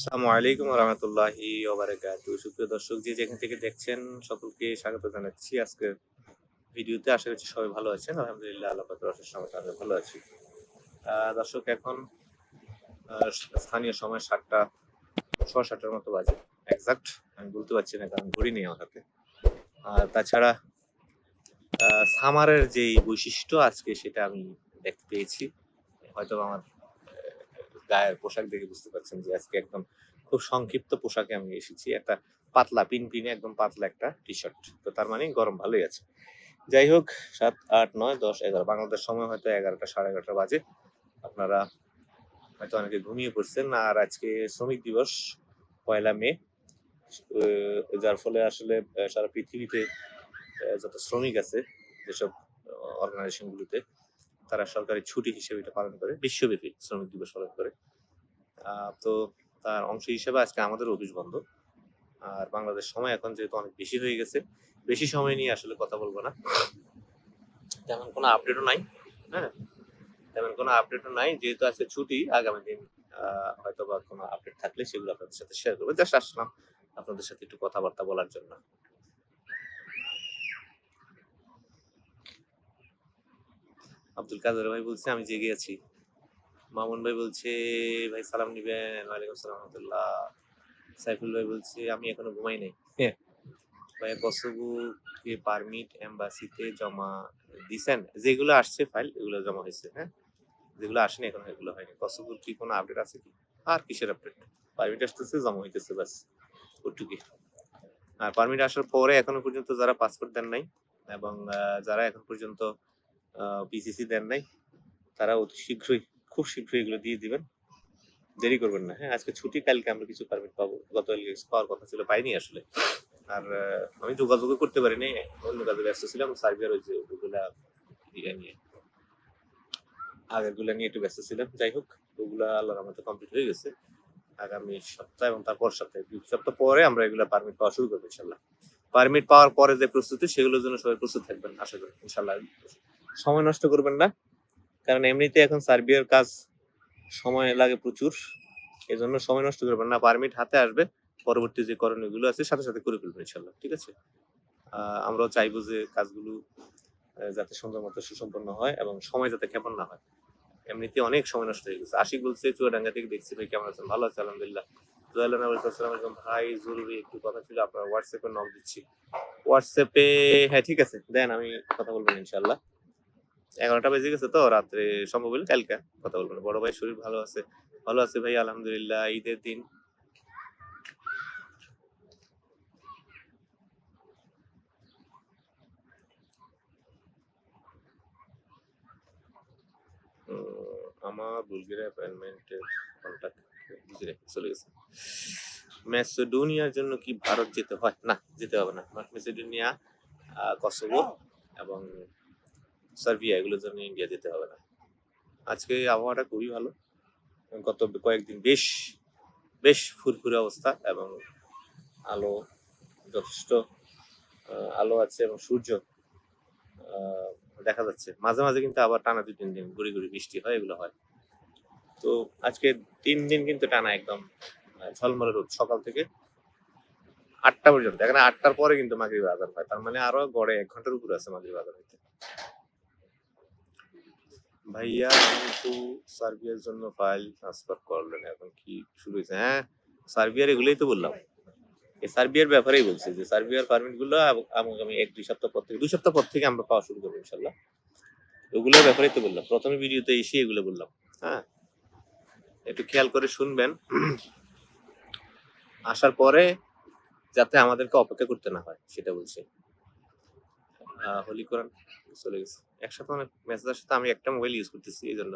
আসসালামু আলাইকুম রহমতুল্লাহি ওবারাকাতু সুপ্রিয় দর্শক, যে যেখান থেকে দেখছেন, সকলকে স্বাগত জানাচ্ছি। আজকের ভিডিওতে আশা করছি সবাই ভালো আছেন। আলহামদুলিল্লাহ, আল্লাহ অশেষ সময় আমি ভালো আছি। দর্শক, এখন স্থানীয় সময় সাতটা, সোয়া সাতটার মতো বাজে একজাক্ট আমি বলতে পারছি না, কারণ ঘড়ি নেই আমার হাতে। আর তাছাড়া সামারের যেই বৈশিষ্ট্য আজকে, সেটা আমি দেখতে পেয়েছি। হয়তো আমার গায়ের পোশাক দেখে বুঝতে পারছেন যে আজকে একদম খুব সংক্ষিপ্ত পোশাকে আমি এসেছি। একটা পাতলা, পিন পিনে একদম পাতলা একটা টি শার্ট তো তার মানে গরম ভালোই আছে। যাই হোক, সাত, আট, নয়, দশ, এগারো। বাংলাদেশ সময় হয়তো এগারোটা, সাড়ে এগারোটা বাজে। আপনারা হয়তো অনেকে ঘুমিয়ে পড়ছেন। আর আজকে শ্রমিক দিবস, পয়লা মে। যার ফলে আসলে সারা পৃথিবীতে যত শ্রমিক আছে, যেসব অর্গানাইজেশন গুলোতে তারা সরকারি ছুটি হিসেবে এটা পালন করে, বিশ্বব্যাপী শ্রমিক দিবস পালন করে। তো তার অংশ হিসেবে আজকে আমাদের অফিস বন্ধ। আর বাংলাদেশ সময় এখন যেহেতু অনেক বেশি হয়ে গেছে, বেশি সময় নিয়ে আসলে কথা বলব না। তেমন কোনো আপডেটও নাই হ্যাঁ? তেমন কোনো আপডেটও নাই, যেহেতু আজকে ছুটি, আগামী দিন হয়তো বা কোনো আপডেট থাকলে সেগুলো আপনাদের সাথে শেয়ার করব। জাস্ট আসলাম আপনাদের সাথে একটু কথাবার্তা বলার জন্য। আব্দুল কাদের ভাই বলছে আমি জেগে আছি। মামুন ভাই বলছে ভাই সালাম নিবেন। ওয়ালাইকুম সালাম রহমতুল্লাহ। সাইফুল ভাই বলছে আমি এখনও ঘুমাই নাই। হ্যাঁ। ভাই কসবু কে পারমিট এম্বাসিতে জমা দিছেন। যেগুলো আসছে ফাইল এগুলো জমা হয়েছে হ্যাঁ? যেগুলো আসেনি এখন এগুলো হয়নি। কসবুর কি কোনো আপডেট আছে কি? আর কিসের আপডেট পারমিট আসতেছে জমা হইতেছে বাস ওটুকি আর পারমিট আসার পরে এখনও পর্যন্ত যারা পাসপোর্ট দেন নাই এবং যারা এখন পর্যন্ত পিসিসি দেন নাই। তারা অতি শীঘ্রই, খুব শীঘ্রই এগুলো দিয়ে দিবেন। দেরি করবেন না। হ্যাঁ আজকে ছুটি, কালকে আমরা কিছু পারমিট পাবো। গত পাওয়ার কথা ছিল, পাইনি আসলে। আর আমি যোগাযোগও করতে পারিনি। অন্য কাজে ব্যস্ত ছিলাম, সার্ভিয়ার ওই যে ওগুলা ইয়ে নিয়ে। আগেরগুলা নিয়ে একটু ব্যস্ত ছিলাম। যাই হোক, ওগুলা আল্লাহর মতো কমপ্লিট হয়ে গেছে। আগামী সপ্তাহ এবং তারপর সপ্তাহে, দুই সপ্তাহ পরে আমরা এগুলা পারমিট পাওয়া শুরু করব ইনশাল্লাহ পারমিট পাওয়ার পরে যে প্রস্তুতি, সেগুলোর জন্য সবাই প্রস্তুত থাকবেন, আশা করি। ইনশাল্লাহ সময় নষ্ট করবেন না। কারণ এমনিতে এখন সার্বিয়ার কাজ সময় লাগে প্রচুর। এজন্য সময় নষ্ট করবেন না। পারমিট হাতে আসবে। পরবর্তী যে করণীয়গুলো আছে, সাথে সাথে করে ফেলবেন ইনশাল্লাহ ঠিক আছে? আমরাও চাইব যে কাজগুলো যাতে সুন্দর মতো সুসম্পন্ন হয় এবং সময় যাতে ক্ষেপণ না হয়। এমনিতে অনেক সময় নষ্ট হয়ে গেছে। আশিক বলছে, চুয়াডাঙ্গা থেকে দেখছি ভাই কেমন আছেন? ভালো আছে, আলহামদুলিল্লাহ। ভাই, জরুরি একটু কথা ছিল, আপনার হোয়াটসঅ্যাপে নক দিচ্ছি। হোয়াটসঅ্যাপে হ্যাঁ ঠিক আছে। দেন আমি কথা বলব ইনশাল্লাহ এগারোটা বেজে গেছে তো, রাত্রে সম্ভব হলে কালকে কথা বলব না। বড় ভাই শরীর ভালো আছে? ভালো আছে ভাই, আলহামদুলিল্লাহ, ঈদের দিন। আমার বুলগেরিয়া অ্যাপয়েন্টমেন্টের কন্ট্যাক্ট বুঝলে, চলে গেছে। ম্যাসেডোনিয়ার জন্য কি ভারত যেতে হয়? না, যেতে হবে না। ম্যাসেডোনিয়া কসোভো এবং সার্বিয়া এগুলোর জন্য ইন্ডিয়া যেতে হবে না। আজকে আবহাওয়াটা খুবই ভালো। গত কয়েকদিন বেশ বেশ ফুরফুরে অবস্থা এবং আলো যথেষ্ট আলো আছে এবং সূর্য দেখা যাচ্ছে। মাঝে মাঝে কিন্তু আবার টানা দু তিন দিন ঘুরি ঘুরি বৃষ্টি হয়, এগুলো হয়। তো আজকে তিন দিন কিন্তু টানা একদম ঝলমলে রোদ। সকাল থেকে আটটা পর্যন্ত। এখানে আটটার পরে কিন্তু মাগরিব আজান হয়। তার মানে আরও গড়ে এক ঘণ্টার উপরে আছে মাগরিব আজান হইতে। ভাইয়া কিন্তু সার্বিয়ার জন্য ফাইল ট্রান্সফার করলেন, এখন কি শুরু হয়েছে? হ্যাঁ সার্বিয়ার এগুলোই তো বললাম। এই সার্বিয়ার ব্যাপারেই বলছি যে, সার্বিয়ার পারমিটগুলো আগামী এক, দুই সপ্তাহ পর থেকে, দুই সপ্তাহ পর থেকে আমরা পাওয়া শুরু করব, ইনশাল্লাহ। ওগুলোর ব্যাপারেই তো বললাম। প্রথমে ভিডিওতে এসে এগুলো বললাম হ্যাঁ। একটু খেয়াল করে শুনবেন। আসার পরে যাতে আমাদেরকে অপেক্ষা করতে না হয়, সেটা বলছি। হোলি কোরআন চলে গেছে। একসাথে অনেক মেসেজ আসছে তো আমি একটা মোবাইল ইউজ করতেছি, এই জন্য।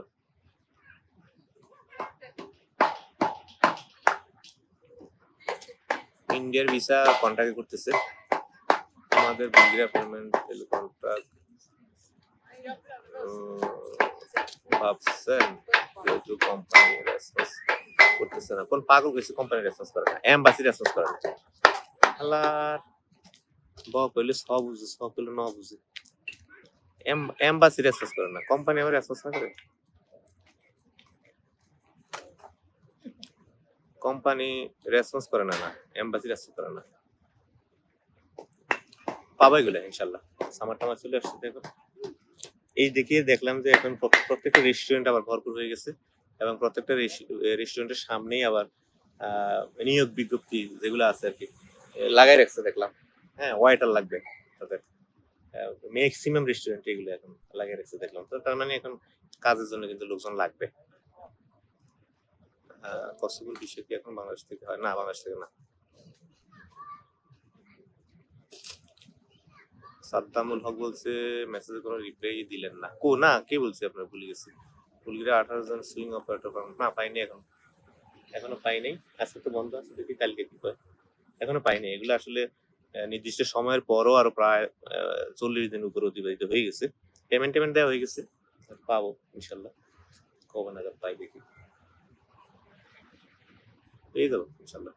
ইন্ডিয়ার ভিসা কন্ট্যাক্ট করতেছে। আমাদের বুলগেরিয়া পেমেন্ট কন্ট্রাক্ট ভাবছেন যেহেতু কোম্পানি রেসপন্স করতেছে না। কোন পাগল গেছে কোম্পানি রেসপন্স করে না। এম্বাসি রেসপন্স করে না। আল্লাহ। ব কইলে সব বুঝে, সব কইলে ন বুঝে। এম্বাসি রেসপন্স করে না কোম্পানি আবার রেসপন্স না করে? কোম্পানি রেসপন্স করে না না এম্বাসি রেসপন্স করে না। পাবো এগুলো, ইনশাল্লাহ। সামার টামার চলে আসছে, দেখো। এই দেখিয়ে দেখলাম যে এখন প্রত্যেকটা রেস্টুরেন্ট আবার ভরপুর হয়ে গেছে এবং প্রত্যেকটা রেস্টুরেন্টের সামনেই আবার নিয়োগ বিজ্ঞপ্তি যেগুলো আছে আর কি লাগাই রাখছে, দেখলাম। হ্যাঁ ওয়াইটার লাগবে তাদের। ম্যাক্সিমাম রেস্টুরেন্ট এগুলো এখন লাগিয়ে রাখছে দেখলাম তো। তার মানে এখন কাজের জন্য কিন্তু লোকজন লাগবে। পসিবল বিষয় কি এখন বাংলাদেশ থেকে হয়? না, বাংলাদেশ থেকে না। সাদ্দামুল হক বলছে মেসেজে কোনো রিপ্লাই দিলেন না। কো, না, কে বলছে? আপনার ভুলে গেছি। ভুলগিরে আঠারো জন সুইং অপারেটর না, পাইনি এখন। এখনও পাইনি। আজকে তো বন্ধ আছে দেখি, কালকে কি করে এখনও পাইনি। এগুলো আসলে নির্দিষ্ট সময়ের পরও আরও প্রায় চল্লিশ দিন উপরে অতিবাহিত হয়ে গেছে। পেমেন্ট টেমেন্ট দেওয়া হয়ে গেছে। পাবো, ইনশাল্লাহ। কবে নাগাদ পাই দেখি। পেয়ে যাব, ইনশাল্লাহ।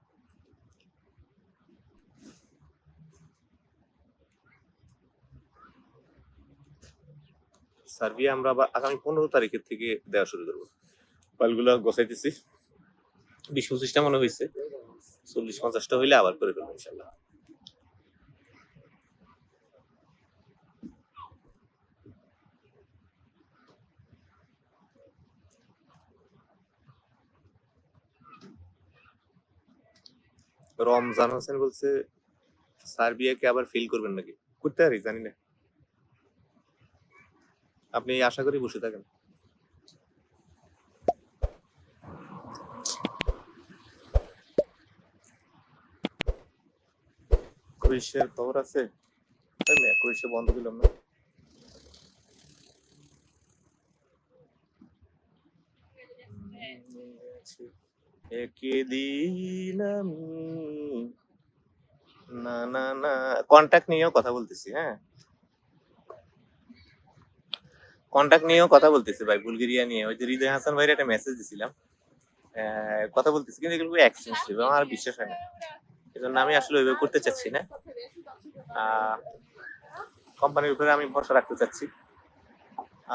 সার্বিয়া আমরা আবার আগামী পনেরো তারিখের থেকে দেওয়া শুরু করব। ফাইলগুলো গোছাইতেছি। বিশ পঁচিশটা মনে হয়েছে চল্লিশ পঞ্চাশটা হইলে আবার করে ফেলব, ইনশাল্লাহ। রমজান হোসেন বলছে সার্বিয়াকে আবার ফিল করবেন নাকি? করতে পারি, জানি না। আপনি আশা করি বসে থাকেন। ক্রোয়েশিয়ার খবর আছে? ক্রোয়েশিয়া বন্ধ দিলাম না। একদিন আমি না না না। নিয়েও কথা বলতেছি হ্যাঁ? নিয়েও কথা বলতেছি ভাই নিয়ে। ওই যে হাসান ভাইয়ের একটা মেসেজ কথা বলতেছি, কিন্তু এগুলো এক্সচেঞ্জ আমার বিশ্বাস হয় না। এই জন্য আমি আসলে ওইভাবে করতে চাচ্ছি না। কোম্পানির উপরে আমি ভরসা রাখতে চাচ্ছি।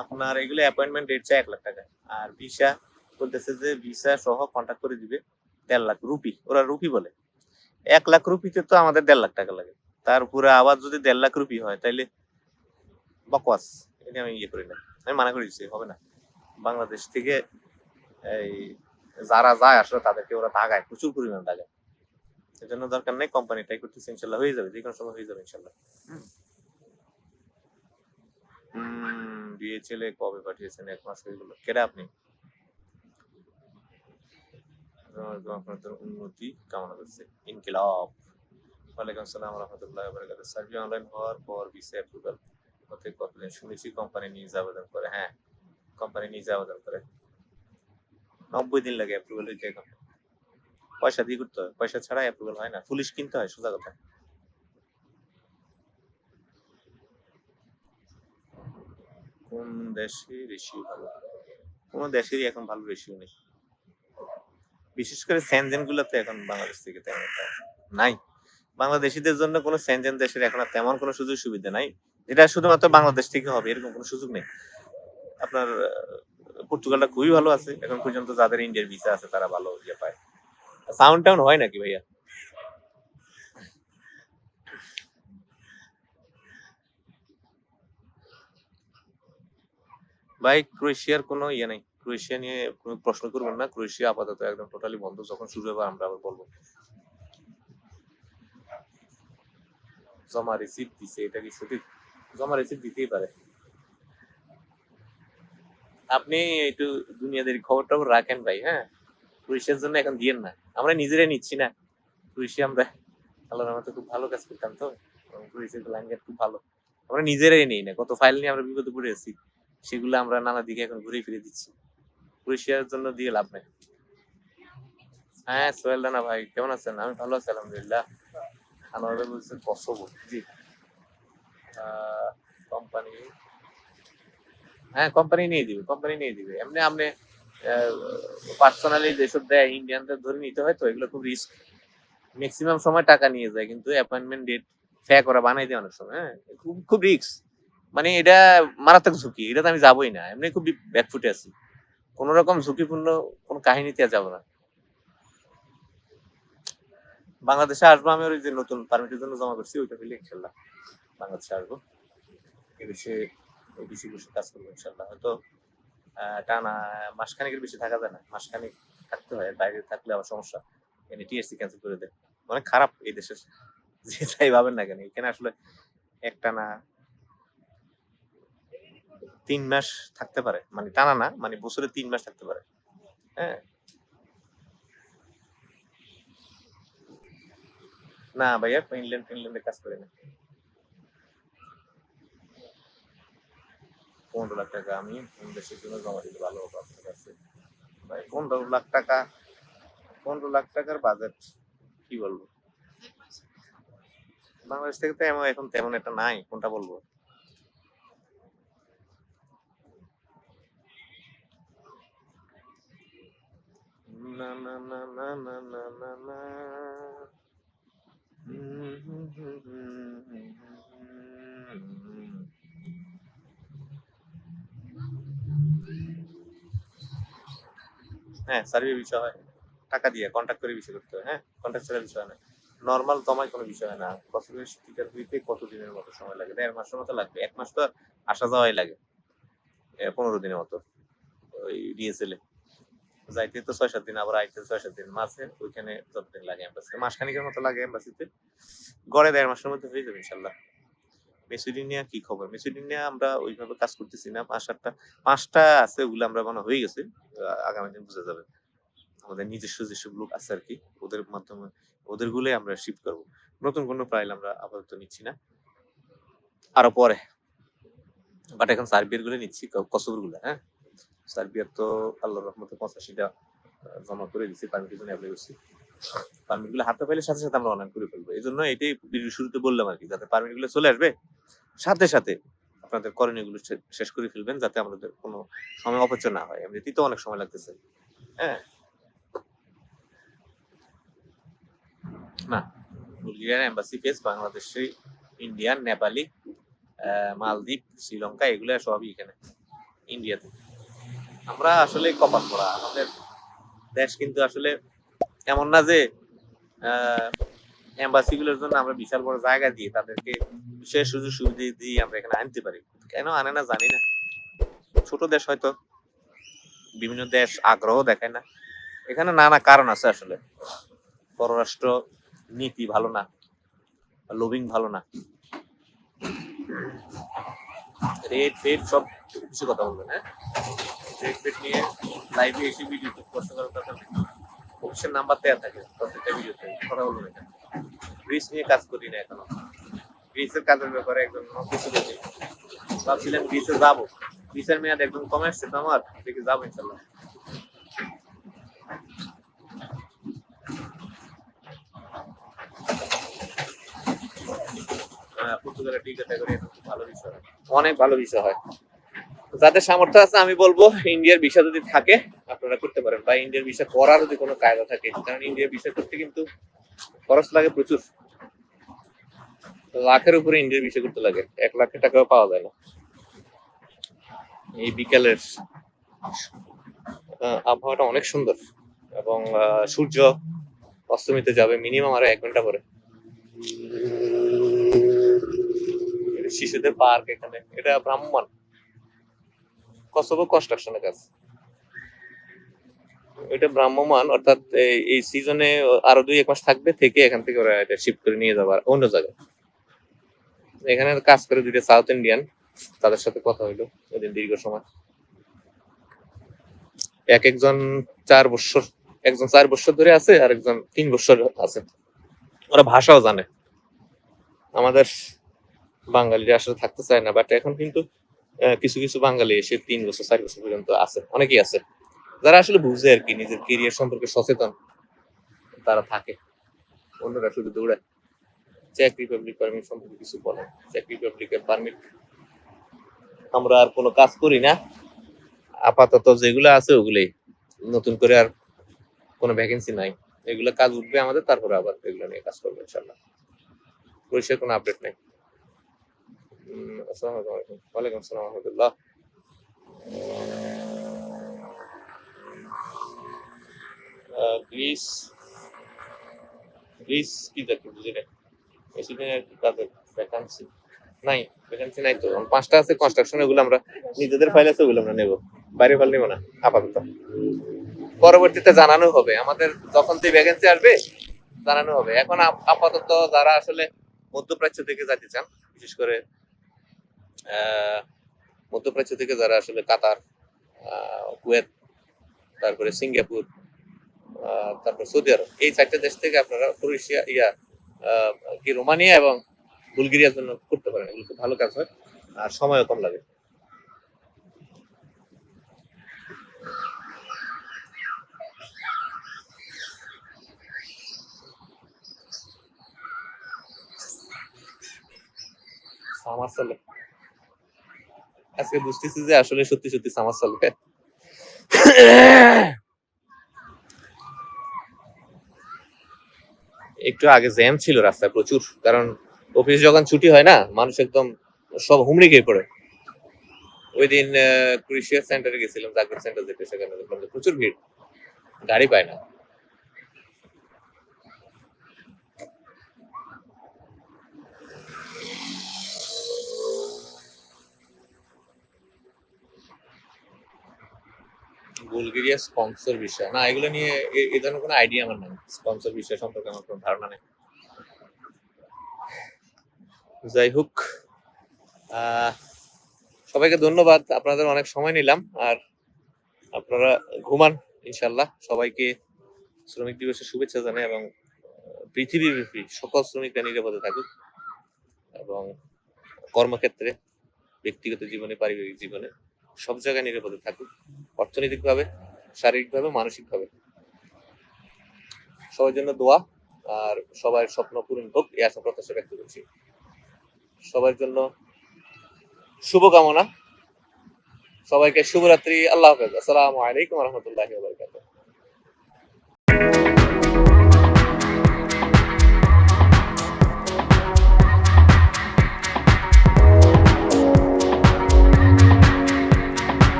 আপনার এগুলো অ্যাপয়েন্টমেন্ট রেট চাই এক লাখ টাকা। আর ভিসা বলতেছে যে ভিসা সহ কন্ট্যাক্ট করে দিবে দেড় লাখ রুপি। ওরা রুপি বলে। এক লাখ রুপিতে তো আমাদের দেড় লাখ টাকা লাগে। তার উপরে আবার যদি দেড় লাখ রুপি হয় তাইলে বকওয়াস। এটা আমি ইয়ে করি না। আমি মানা করে দিচ্ছি হবে না। বাংলাদেশ থেকে এই যারা যায় আসলে তাদেরকে ওরা দাগায় প্রচুর পরিমাণ দাগায়। সেজন্য দরকার নেই কোম্পানিটাই করতেছে ইনশাল্লাহ হয়ে যাবে। যে কোনো সময় হয়ে যাবে ইনশাল্লাহ। হুম। বিয়ে ছেলে কবে পাঠিয়েছেন? এক মাস হয়ে গেল। কেডা আপনি? আপনাদের উন্নতি কামনা করছে। ইনকিলাব। ওয়ালাইকুম রহমতুল্লাহ সার্ভে অনলাইন হওয়ার পর অ্যাপ্রুভাল হতে কতদিন? শুনেছি কোম্পানি আবেদন করে। হ্যাঁ কোম্পানি নিজে আবেদন করে। নব্বই দিন লাগে অ্যাপ্রুভাল হইতে এখন। পয়সা দিয়ে করতে হয়। পয়সা ছাড়া অ্যাপ্রুভাল হয় না। পুলিশ কিনতে হয়, সোজা কথা। কোন দেশে রেশিও ভালো? কোন দেশেরই এখন ভালো রেশিও নেই। বিশেষ করে স্যানজেন গুলোতে এখন বাংলাদেশ থেকে তেমন নাই। বাংলাদেশিদের জন্য কোনো স্যানজেন দেশের এখন তেমন কোনো সুযোগ সুবিধা নাই, যেটা শুধুমাত্র বাংলাদেশ থেকে হবে, এরকম কোনো সুযোগ নেই। আপনার পর্তুগালটা খুবই ভালো আছে, এখন পর্যন্ত যাদের ইন্ডিয়ার ভিসা আছে তারা ভালো ইয়ে পায়। সাউন্ড টাউন হয় নাকি ভাইয়া? ভাই, ক্রোয়েশিয়ার কোনো ইয়ে নেই। ক্রোয়েশিয়া নিয়ে কোনো প্রশ্ন করবেন না, ক্রোয়েশিয়া আপাতত একদম টোটালি বন্ধ, যখন শুরু হবে আমরা আবার বলব। জমা রিসিপ্ট দিছে, এটা কি সঠিক? জমা রিসিপ্ট দিতেই পারে। আপনি একটু দুনিয়াদের খবর টবর রাখেন ভাই হ্যাঁ? ক্রোয়েশিয়ার জন্য এখন দিয়েন না। আমরা নিজেরাই নিচ্ছি না। ক্রোয়েশিয়া আমরা আল্লাহ আল্লাহর রহমতে খুব ভালো কাজ করতাম তো। ক্রোয়েশিয়ার লাইনঘাট খুব ভালো। আমরা নিজেরাই নেই না। কত ফাইল নিয়ে আমরা বিপদে পড়ে আছি। সেগুলো আমরা নানা দিকে এখন ঘুরে ফিরে দিচ্ছি। ক্রোয়েশিয়ার জন্য দিয়ে লাভ নেই। হ্যাঁ সোহেল রানা ভাই, কেমন আছেন? আমি ভালো আছি, আলহামদুলিল্লাহ। আনোয়ার ভাই বলছে কসবো জি। কোম্পানি হ্যাঁ কোম্পানি নিয়ে দিবে কোম্পানি নিয়ে দিবে। এমনি আপনি পার্সোনালি যেসব দেয় ইন্ডিয়ানদের ধরে নিতে হয় তো, এগুলো খুব রিস্ক ম্যাক্সিমাম সময় টাকা নিয়ে যায়, কিন্তু অ্যাপয়েন্টমেন্ট ডেট ফ্যাক করা বানাই দেয় অনেক সময় হ্যাঁ? খুব খুব রিস্ক মানে এটা মারাত্মক ঝুঁকি এটা তো আমি যাবোই না। এমনি খুব ব্যাকফুটে আছি। কোন রকম ঝুঁকিপূর্ণ কোন কাহিনীতে যাব না। বাংলাদেশে আসব আমি ওই যে নতুন পারমিটের জন্য জমা করছি, ওইটা পেলে ইনশাল্লাহ বাংলাদেশে আসব। এদেশে কাজ করব ইনশাল্লাহ। হয়তো টানা মাসখানেকের বেশি থাকা যায় না। মাসখানেক থাকতে হয়, বাইরে থাকলে আবার সমস্যা। এনে টিএসসি ক্যান্সেল করে দেয়। অনেক খারাপ এই দেশের, যে তাই ভাবেন না কেন। এখানে আসলে একটা না তিন মাস থাকতে পারে। মানে টানা না মানে বছরে তিন মাস থাকতে পারে। হ্যাঁ। না ভাইয়া ফিনল্যান্ড ফিনল্যান্ডে কাজ করে না। পনেরো লাখ টাকা, আমি দেশের জন্য জমা দিতে ভালো হব আপনার কাছে? ভাই, পনেরো লাখ টাকা, পনেরো লাখ টাকার বাজেট কি বলব? বাংলাদেশ থেকে তো এমন, এখন তেমন একটা নাই, কোনটা বলব? হ্যাঁ সার্ভে বিষয় হয়। টাকা দিয়ে কন্ট্যাক্ট করে বিষয় করতে হয় হ্যাঁ? কন্ট্যাক্ট ছাড়া বিষয় না। নর্মাল জমায় কোনো বিষয় হয় না। বছরের টিকার দিতে কত দিনের মতো সময় লাগে? দেড় মাসের মতো লাগবে। এক মাস তো আসা যাওয়াই লাগে। পনেরো দিনের মতো। ওই ডিএসএল এ। যাইতে তো ছয় সাত দিন, আবার আইতে ছয় সাত দিন। মাসে ওইখানে যতদিন লাগে এম্বাসিতে মাসখানিকের মতো লাগে এম্বাসিতে গড়ে দেড় মাসের মধ্যে হয়ে যাবে ইনশাল্লাহ। মেসিডোনিয়া কি খবর? মেসিডোনিয়া আমরা ওইভাবে কাজ করতেছি না। পাঁচ সাতটা পাঁচটা আছে, ওগুলো আমরা মনে হয়ে গেছে। আগামী দিন বুঝে যাবে। আমাদের নিজস্ব যেসব লোক আছে আর কি, ওদের মাধ্যমে ওদের গুলোই আমরা শিফট করব। নতুন কোনো ফাইল আমরা আপাতত নিচ্ছি না। আরও পরে। বাট এখন সার্বিয়ারগুলো নিচ্ছি কসবরগুলো হ্যাঁ? সার্বিয়ার তো আল্লাহর রহমতে পঁচাশিটা জমা করে দিচ্ছি পারমিটের জন্য অ্যাপ্লাই করছি। পারমিটগুলো হাতে পাইলে সাথে সাথে আমরা অনলাইন করে ফেলব। এই জন্য এটাই শুরুতে বললাম আর কি, যাতে পারমিটগুলো চলে আসবে। সাথে সাথে আপনাদের করণীয়গুলো শে- শেষ করে ফেলবেন, যাতে আমাদের কোনো সময় অপচয় না হয়। এমনিতেই তো অনেক সময় লাগতেছে। হ্যাঁ? না Bulgarian embassy face Bangladeshi Indian Nepali Maldives, Sri Lanka, এগুলো সবই এখানে ইন্ডিয়াতে আমরা আসলে কপাল পড়া। আমাদের দেশ কিন্তু আসলে এমন না যে এম্বাসি গুলোর জন্য আমরা বিশাল বড় জায়গা দিয়ে তাদেরকে বিশেষ সুযোগ সুবিধা দিয়ে আমরা এখানে আনতে পারি। কেন আনে না জানি না। ছোট দেশ হয়তো, বিভিন্ন দেশ আগ্রহ দেখায় না। এখানে নানা কারণ আছে আসলে। পররাষ্ট্র নীতি ভালো না লোভিং ভালো না। রেড ফেট সব কিছু কথা বলবেন হ্যাঁ? নিয়ে লাইভে এসে করার নেই অফিসের নাম্বার দেওয়া থাকে, প্রত্যেকটা ভিডিওতে কথা এখানে গ্রিস নিয়ে কাজ করি না এখনও। গ্রিসের কাজের ব্যাপারে একদম কিছু ভাবছিলাম যাব। মেয়াদ একদম কমে আসছে তো আমার, দেখি যাব ইনশাল্লাহ। ভালো বিষয়। অনেক ভালো বিষয় হয়। যাদের সামর্থ্য আছে, আমি বলব ইন্ডিয়ার ভিসা যদি থাকে, আপনারা করতে পারেন। বা ইন্ডিয়ার ভিসা করার যদি কোনো কায়দা থাকে, কারণ ইন্ডিয়ার ভিসা করতে কিন্তু খরচ লাগে প্রচুর। লাখের উপরে ইন্ডিয়ার ভিসা করতে লাগে, এক লাখের টাকাও পাওয়া যায় না। এই বিকালের আবহাওয়াটা অনেক সুন্দর এবং সূর্য অস্তমিতে যাবে মিনিমাম আরও এক ঘণ্টা পরে। শিশুদের পার্ক এখানে, এটা ব্রাহ্মণ। কসবো কনস্ট্রাকশনের কাজ। এটা ব্রাহ্মমান অর্থাৎ এই- সিজনে আরও দুই, এক মাস থাকবে থেকে এখান থেকে ওরা এটা শিফট করে নিয়ে যাবার অন্য জায়গায়। এখানে কাজ করে দুইটা সাউথ ইন্ডিয়ান তাদের সাথে কথা হইল ওদের দীর্ঘ সময়। এক একজন চার বছর, একজন চার বছর ধরে আছে, আর একজন তিন বছর আছে। ওরা ভাষাও জানে। আমাদের বাঙালিরা আসলে থাকতে চায় না বাট এখন কিন্তু কিছু কিছু বাঙালি এসে তিন বছর, চার বছর পর্যন্ত আছে, অনেকেই আছে। যারা আসলে বুঝে আর কি নিজের কেরিয়ার সম্পর্কে সচেতন, তারা থাকে। অন্যরা শুধু দৌড়ায়। চেক রিপাবলিক পারমিট সম্পর্কে কিছু বলে। চেক রিপাবলিকের পারমিট আমরা আর কোনো কাজ করি না। আপাতত যেগুলো আছে ওগুলোই। নতুন করে আর কোনো ভ্যাকেন্সি নাই। এগুলো কাজ উঠবে আমাদের, তারপরে আবার এগুলো নিয়ে কাজ করব ইনশাল্লাহ। পরিষ্কার কোনো আপডেট নেই। আসসালামু আলাইকুম। ওয়ালাইকুম আসসালাম গ্রিস প্লিজ কি দেখি বুঝি না কাদের ভ্যাকান্সি নাই ভ্যাকান্সি নাই তো। পাঁচটা আছে কনস্ট্রাকশন ওগুলো আমরা নিজেদের ফাইল আছে, ওগুলো আমরা নেব। বাইরে ফাইল নেব না, আপাতত। পরবর্তীতে জানানো হবে। আমাদের যখন তুই ভ্যাকেন্সি আসবে, জানানো হবে। এখন আপ- আপাতত যারা আসলে মধ্যপ্রাচ্য থেকে যেতে চান, বিশেষ করে মধ্যপ্রাচ্য থেকে যারা আসলে কাতার কুয়েত, তারপরে সিঙ্গাপুর তারপর সৌদি আরব, এই চারটে দেশ থেকে আপনারা ক্রোয়েশিয়া, ইয়া কি রোমানিয়া এবং বুলগেরিয়ার জন্য করতে পারেন। এগুলো খুব ভালো কাজ হয়, আর সময়ও কম লাগে। সামার চলে আজকে বুঝতেছি যে আসলে সত্যি সত্যি সামার চলে। একটু আগে জ্যাম ছিল রাস্তায় প্রচুর, কারণ অফিস যখন ছুটি হয় না, মানুষ একদম সব হুমড়ি খেয়ে পড়ে। ওই দিন ক্রিশিয়ার সেন্টারে গেছিলাম জাগরণ সেন্টার যেটা, সেখানে প্রচুর ভিড়। গাড়ি পায় না। বুলগেরিয়া স্পন্সর বিষয় না, এগুলো নিয়ে এ- ধরনের কোনো আইডিয়া আমার নেই। স্পন্সর বিষয় সম্পর্কে আমার কোনো ধারণা নেই। যাই হোক সবাইকে ধন্যবাদ। আপনাদের অনেক সময় নিলাম। আর আপনারা ঘুমান ইনশাল্লাহ সবাইকে শ্রমিক দিবসের শুভেচ্ছা জানাই এবং পৃথিবীব্যাপী সকল শ্রমিকরা নিরাপদে থাকুক এবং কর্মক্ষেত্রে, ব্যক্তিগত জীবনে, পারিবারিক জীবনে সব জায়গায় নিরাপদে থাকুক, অর্থনৈতিকভাবে, শারীরিকভাবে, মানসিকভাবে। সবার জন্য দোয়া, আর সবার স্বপ্ন পূরণ হোক, এই আশা প্রত্যাশা ব্যক্ত করছি। সবার জন্য শুভকামনা। সবাইকে শুভরাত্রি। আল্লাহ হাফেজ। আসসালামু আলাইকুম রহমতুল্লাহ বারকাতুহ।